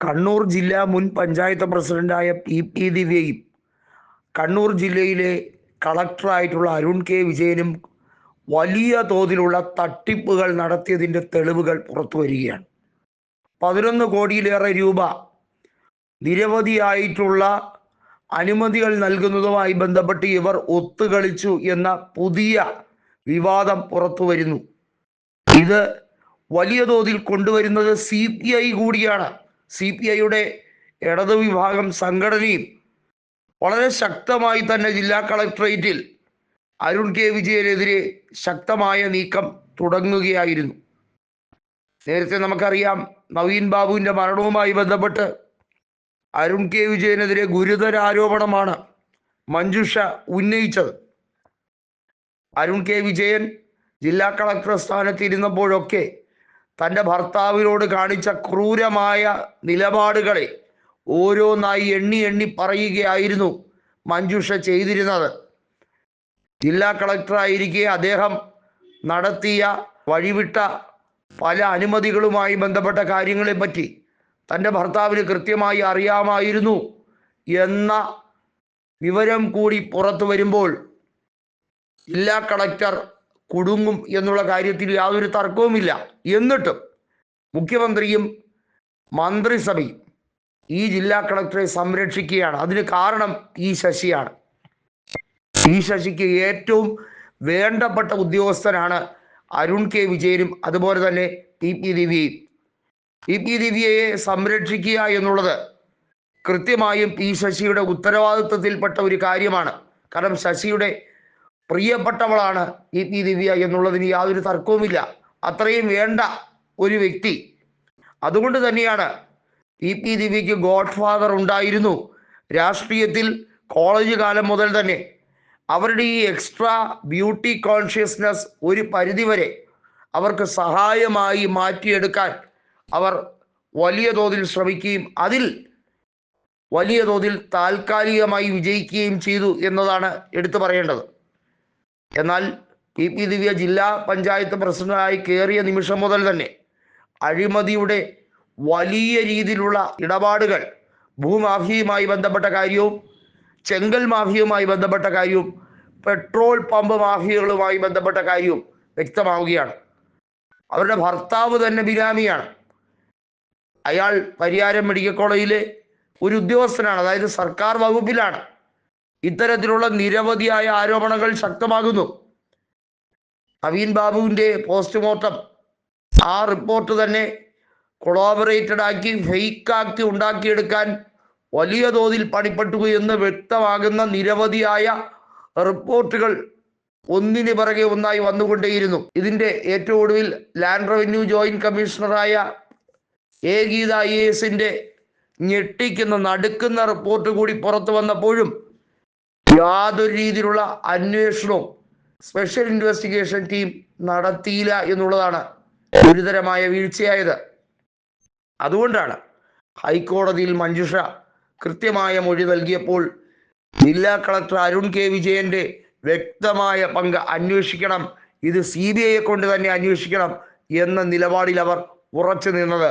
കണ്ണൂർ ജില്ലാ മുൻ പഞ്ചായത്ത് പ്രസിഡന്റായ പി പി ദിവ്യയും കണ്ണൂർ ജില്ലയിലെ കളക്ടറായിട്ടുള്ള അരുൺ കെ വിജയനും വലിയ തോതിലുള്ള തട്ടിപ്പുകൾ നടത്തിയതിന്റെ തെളിവുകൾ പുറത്തു വരികയാണ്. പതിനൊന്ന് കോടിയിലേറെ രൂപ നിരവധിയായിട്ടുള്ള അനുമതികൾ നൽകുന്നതുമായി ബന്ധപ്പെട്ട് ഇവർ ഒത്തുകളിച്ചു എന്ന പുതിയ വിവാദം പുറത്തു വരുന്നു. ഇത് വലിയ തോതിൽ കൊണ്ടുവരുന്നത് സി പി ഐ കൂടിയാണ്. സി പി ഐയുടെ ഇടതു വിഭാഗം സംഘടനയും വളരെ ശക്തമായി തന്നെ ജില്ലാ കളക്ടറേറ്റിൽ അരുൺ കെ വിജയനെതിരെ ശക്തമായ നീക്കം തുടങ്ങുകയായിരുന്നു. നേരത്തെ നമുക്കറിയാം നവീൻ ബാബുവിന്റെ മരണവുമായി ബന്ധപ്പെട്ട് അരുൺ കെ വിജയനെതിരെ ഗുരുതര ആരോപണമാണ് മഞ്ജുഷ ഉന്നയിച്ചത്. അരുൺ കെ വിജയൻ ജില്ലാ കളക്ടർ സ്ഥാനത്തിരുന്നപ്പോഴൊക്കെ തന്റെ ഭർത്താവിനോട് കാണിച്ച ക്രൂരമായ നിലപാടുകളെ ഓരോന്നായി എണ്ണി എണ്ണി പറയുകയായിരുന്നു മഞ്ജുഷ ചെയ്തിരുന്നത്. ജില്ലാ കളക്ടറായിരിക്കെ അദ്ദേഹം നടത്തിയ വഴിവിട്ട പല അനുമതികളുമായി ബന്ധപ്പെട്ട കാര്യങ്ങളെ പറ്റി തന്റെ ഭർത്താവിന് കൃത്യമായി അറിയാമായിരുന്നു എന്ന വിവരം കൂടി പുറത്തു വരുമ്പോൾ ജില്ലാ കളക്ടർ കുടുങ്ങും എന്നുള്ള കാര്യത്തിൽ യാതൊരു തർക്കവുമില്ല. എന്നിട്ടും മുഖ്യമന്ത്രിയും മന്ത്രിസഭയും ഈ ജില്ലാ കളക്ടറെ സംരക്ഷിക്കുകയാണ്. അതിന് കാരണം ഈ ശശിയാണ്. ഈ ശശിക്ക് ഏറ്റവും വേണ്ടപ്പെട്ട ഉദ്യോഗസ്ഥനാണ് അരുൺ കെ വിജയനും അതുപോലെ തന്നെ പി പി ദിവ്യയും. പി പി ദിവ്യയെ സംരക്ഷിക്കുക എന്നുള്ളത് കൃത്യമായും പി ശശിയുടെ ഉത്തരവാദിത്വത്തിൽപ്പെട്ട ഒരു കാര്യമാണ്. കാരണം ശശിയുടെ പ്രിയപ്പെട്ടവളാണ് ഈ ദിവ്യ എന്നുള്ളതിന് യാതൊരു തർക്കവുമില്ല. അത്രയും വേണ്ട ഒരു വ്യക്തി. അതുകൊണ്ട് തന്നെയാണ് ഇ പി ദിവ്യയ്ക്ക് ഗോഡ് ഫാദർ ഉണ്ടായിരുന്നു. രാഷ്ട്രീയത്തിൽ കോളേജ് കാലം മുതൽ തന്നെ അവരുടെ ഈ എക്സ്ട്രാ ബ്യൂട്ടി കോൺഷ്യസ്നെസ് ഒരു പരിധിവരെ അവർക്ക് സഹായമായി മാറ്റിയെടുക്കാൻ അവർ വലിയ തോതിൽ ശ്രമിക്കുകയും അതിൽ വലിയ തോതിൽ താൽക്കാലികമായി വിജയിക്കുകയും ചെയ്തു എന്നതാണ് എടുത്തു പറയേണ്ടത്. എന്നാൽ പി പി ദിവ്യ ജില്ലാ പഞ്ചായത്ത് പ്രസിഡന്റായി കയറിയ നിമിഷം മുതൽ തന്നെ അഴിമതിയുടെ വലിയ രീതിയിലുള്ള ഇടപാടുകൾ ഭൂമാഫിയയുമായി ബന്ധപ്പെട്ട കാര്യവും ചെങ്കൽ മാഫിയയുമായി ബന്ധപ്പെട്ട കാര്യവും പെട്രോൾ പമ്പ് മാഫിയകളുമായി ബന്ധപ്പെട്ട കാര്യവും വ്യക്തമാവുകയാണ്. അവരുടെ ഭർത്താവ് തന്നെ ബിരാമിയാണ്. അയാൾ പരിയാരം മെഡിക്കൽ കോളേജിലെ ഒരു ഉദ്യോഗസ്ഥനാണ് അതായത് സർക്കാർ വകുപ്പിലാണ്. ഇത്തരത്തിലുള്ള നിരവധിയായ ആരോപണങ്ങൾ ശക്തമാകുന്നു. നവീൻ ബാബുവിന്റെ പോസ്റ്റ്മോർട്ടം ആ റിപ്പോർട്ട് തന്നെ കൊളാബറേറ്റഡ് ആക്കി ഫെയ്ക്കാക്കി ഉണ്ടാക്കിയെടുക്കാൻ വലിയ തോതിൽ പണിപ്പെട്ടു എന്ന് വ്യക്തമാകുന്ന നിരവധിയായ റിപ്പോർട്ടുകൾ ഒന്നിന് പിറകെ ഒന്നായി വന്നുകൊണ്ടേയിരുന്നു. ഇതിന്റെ ഏറ്റവും ഒടുവിൽ ലാൻഡ് റവന്യൂ ജോയിന്റ് കമ്മീഷണറായ എ. ഗീത ഐ. എസിന്റെ ഞെട്ടിക്കുന്ന നടുക്കുന്ന റിപ്പോർട്ട് കൂടി പുറത്തു വന്നപ്പോഴും യാതൊരു രീതിയിലുള്ള അന്വേഷണവും സ്പെഷ്യൽ ഇൻവെസ്റ്റിഗേഷൻ ടീം നടത്തിയില്ല എന്നുള്ളതാണ് ഗുരുതരമായ വീഴ്ചയായത്. അതുകൊണ്ടാണ് ഹൈക്കോടതിയിൽ മഞ്ജുഷ കൃത്യമായ മൊഴി നൽകിയപ്പോൾ ജില്ലാ കളക്ടർ അരുൺ കെ വിജയന്റെ വ്യക്തമായ പങ്ക് അന്വേഷിക്കണം ഇത് സി ബി ഐയെ കൊണ്ട് തന്നെ അന്വേഷിക്കണം എന്ന നിലപാടിൽ അവർ ഉറച്ചു നിന്നത്.